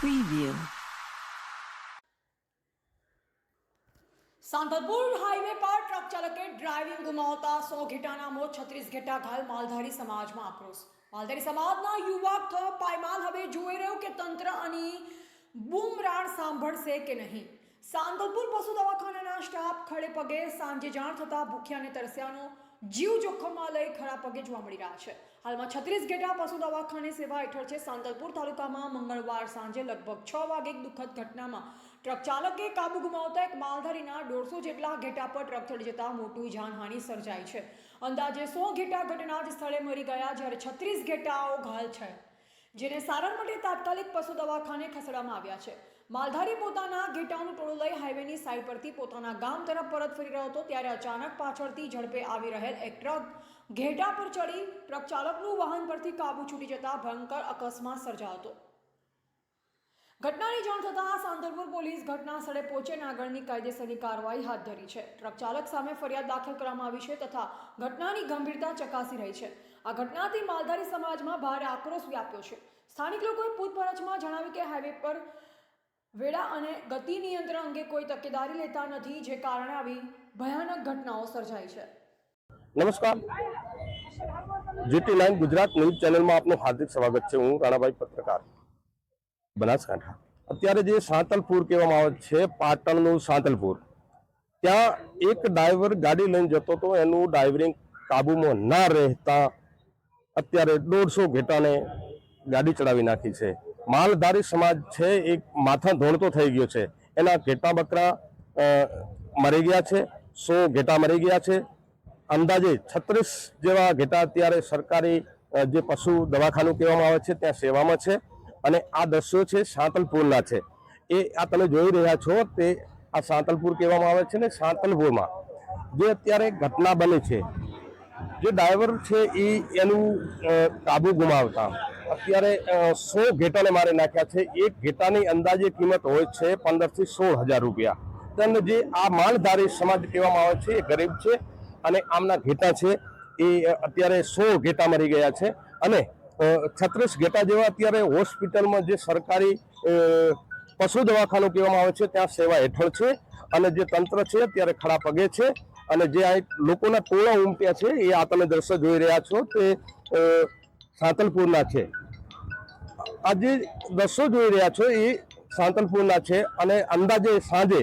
preview. Santalpur highway પર truck ચાલકે driving ગુમાવતા સો ઘેટાના મોત, છત્રીસ ઘેટા ઘાલ માલધારી સમાજમાં આક્રોશ માલધારી સમાજના યુવક થયો પાયમાલ હવે જોઈ રહ્યો કે તંત્ર અને બૂમરાણ સાંભળશે કે નહીં સાંતલપુર પશુ દવાખાનાના સ્ટાફ ખડે પગે સાંજે જાણ થતા ભૂખ્યાને તરસ્યાનો જીવ જોખમમાં લઈ ખરા પગે જોવા મળી રહ્યા છે. હાલમાં છત્રીસ ઘેટા પશુ દવાખાને સેવા હેઠળ છે. સાંતલપુર તાલુકામાં મંગળવાર સાંજે લગભગ છ વાગે એક દુઃખદ ઘટનામાં ટ્રક ચાલકે કાબુ ગુમાવતા એક માલધારીના દોઢસો જેટલા ઘેટા પર ટ્રક ચડી જતા મોટું જાનહાનિ સર્જાઈ છે. અંદાજે સો ઘેટા ઘટના જ સ્થળે મરી ગયા, જ્યારે છત્રીસ ઘેટાઓ ઘાયલ છે જેને સારવાર માટે તાત્કાલિક પશુ દવાખાને ખસેડવામાં આવ્યા છે. માલધારી પોતાના ઘેટાનું ટોળું લઈ હાઈવેની સાઈડ પરથી પોતાના ગામ તરફ પરત ફરી રહ્યો હતો, ત્યારે અચાનક પાછળથી ઝડપે આવી રહેલ એક ટ્રક ઘેટા પર ચડી ટ્રક ચાલકનું વાહન પરથી કાબુ છૂટી જતા ભયંકર અકસ્માત સર્જાયો હતો. ઘટનાની જાણ થતાં સાંતલપુર પોલીસ ઘટના સ્થળે પહોંચીને આગળની કાયદેસરની કાર્યવાહી હાથ ધરી છે. ટ્રક ચાલક સામે ફરિયાદ દાખલ કરવામાં આવી છે તથા ઘટનાની ગંભીરતા ચકાસી રહી છે. આ ઘટનાથી માલધારી સમાજમાં ભારે આક્રોશ વ્યાપ્યો છે. સ્થાનિક લોકોએ પૂછપરછમાં જણાવ્યું કે હાઈવે પર વેળા અને ગતિ નિયંત્રણ અંગે કોઈ તકેદારી લેતા નથી, જે કારણે આવી ભયાનક ઘટનાઓ સર્જાઈ છે. નમસ્કાર. જીટી નાઇન ગુજરાત ન્યૂઝ ચેનલમાં આપનું હાર્દિક સ્વાગત છે. હું રાણાભાઈ પત્રકાર, બનાસકાંઠા. અત્યારે જે સાંતલપુર કહેવામાં આવે છે, પાટણનું સાંતલપુર, ત્યાં એક ડ્રાઈવર ગાડી લઈને જતો હતો. એનું ડ્રાઈવરિંગ કાબુમાં ના રહેતા અત્યારે દોઢસો ઘેટાને ગાડી ચડાવી નાખી છે. માલધારી સમાજ છે, એક માથા ધોળતો થઈ ગયો છે. એના ઘેટા બકરા મરી ગયા છે, સો ઘેટા મરી ગયા છે. અંદાજે છત્રીસ જેવા ઘેટા અત્યારે સરકારી જે પશુ દવાખાનું કહેવામાં આવે છે, ત્યાં સેવામાં છે. અને આ દ્રશ્યો છે સાંતલપુરના છે. એ આ તમે જોઈ રહ્યા છો તે આ સાંતલપુર કહેવામાં આવે છે ને સાંતલપુરમાં. જે અત્યારે ઘટના બની છે જે ડ્રાઈવર છે એ એનું કાબુ ગુમાવતા. અત્યારે સો ઘેટાને મારી નાખ્યા છે. એક ઘેટાની અંદાજે કિંમત હોય છે પંદરથી સોળ હજાર રૂપિયા. તેને જે આ માલધારી સમાજ કહેવામાં આવે છે, એ ગરીબ છે અને આમના ઘેટા છે, એ અત્યારે સો ઘેટા મરી ગયા છે. અને છત્રીસ ઘેટા જેવા અત્યારે હોસ્પિટલમાં જે સરકારી પશુ દવાખાનું કહેવામાં આવે છે, ત્યાં સેવા હેઠળ છે. અને જે તંત્ર છે, અત્યારે ખડા પગે છે. અને જે આ લોકોના ટોળા ઉમટ્યા છે, એ આ તમે દ્રશ્ય જોઈ રહ્યા છો તે સાંતલપુરના છે. આ જે દ્રશ્યો જોઈ રહ્યા છો એ સાંતલપુરના છે અને અંદાજે સાંજે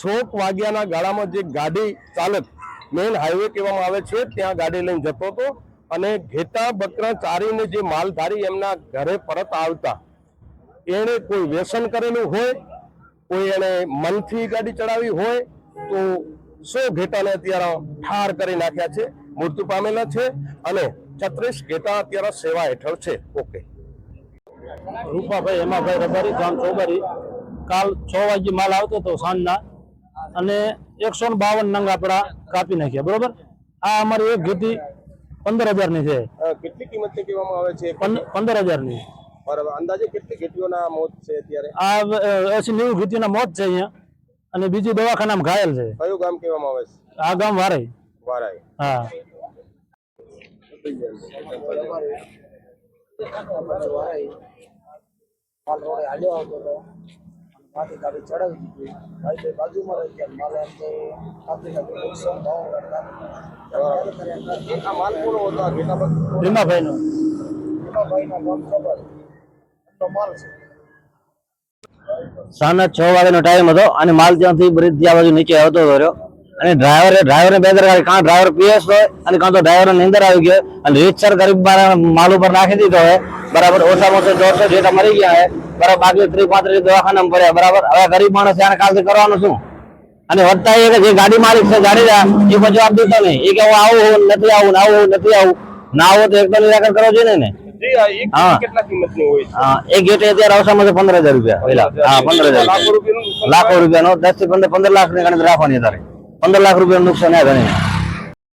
છોક વાગ્યાના ગાળામાં જે ગાડી ચાલક મેઇન હાઈવે કહેવામાં આવે છે, ત્યાં ગાડી લઈને જતો હતો અને ઘેટા બકરા ચારીને જે માલધારી એમના ઘરે પરત આવતા. એણે કોઈ વ્યસન કરેલું હોય, કોઈ એણે મનથી ગાડી ચડાવી હોય, તો સો ઘેટાને અત્યારે ઠાર કરી નાખ્યા છે. મૃત્યુ પામેલા છે અને છત્રીસ ઘેટા અત્યારે સેવા હેઠળ છે. ઓકે. રૂપાભાઈ હેમાભાઈ રબારી ગામ ચોબારી કાલ છ વાગે માલ આવતો હતો સાંજના અને એકસો ને બાવન નંગ આપણા કાપી નાખ્યા. બરોબર? આ અમારી એક ઘેટી પંદર હજારની છે કેટલી કિંમત કહેવામાં આવે છે? પંદ- પંદર હજારની બરાબર. અંદાજે કેટલી ઘેટીઓના મોત છે અત્યારે? આ એસી નેવું ઘેટીઓના મોત છે અહીંયા. અને બીજી દવાખાનામાં ઘાયલ છે. કયું ગામ કહેવામાં આવે છે? આ ગામ વારાઈ. વારાઈ. હા. માલ રોડે હાલ્યો આવતો હતો માથે ગાડી ચડાવી દીધી ભાઈ ભાઈ બાજુમાં રહી ગયા માલ એમ તો કાપી નાખ્યો નુકસાન ભાવ આ માલ પૂરો હતો ભીમાભાઈ ઘેટા ભીમાભાઈ નો ખબર? તો માલ છે. સાંજના છ વાગ્યાનો ટાઈમ હતો અને માલ ત્યાંથી બ્રિજ ત્યાં બાજુ નીચે આવતો રહ્યો. અને ડ્રાઈવરે ડ્રાઈવરને બેદરકારી કાં ડ્રાઈવર પીએસ હોય અને કાં તો ડ્રાઈવર નીંદર આવી ગયો. અને રીતસર ગરીબ માલ ઉપર નાખી દીધો હોય બરાબર, ઓછામાં ઓછા દોઢસો જેટલા મરી ગયા હોય બરાબર, બાકી ત્રીસ પાંત્રીસ દવાખાના પડ્યા. બરાબર, હવે ગરીબ માણસ આને કાલથી કરવાનું શું? અને વધતા એ જે ગાડી માલિક છે, ગાડી એ જવાબ દેતો નહીં. એ કે હું આવું, હું નથી આવું આવું નથી આવું. ના આવું તો એક તો નિરાકરણ કરવો જોઈએ ને જી આ એક હા. કેટલા કિંમતની હોય છે હા એક ગેટે અત્યારે આવસામાં તો પંદર હજાર રૂપિયા પહેલા હા પંદર હજાર લાખો રૂપિયાનું નુકસાન લાખો રૂપિયાનો દસથી પંદર પંદર લાખની ગણતરી રાખવાની અત્યારે પંદર લાખ રૂપિયાનું નુકસાન આ ગણીને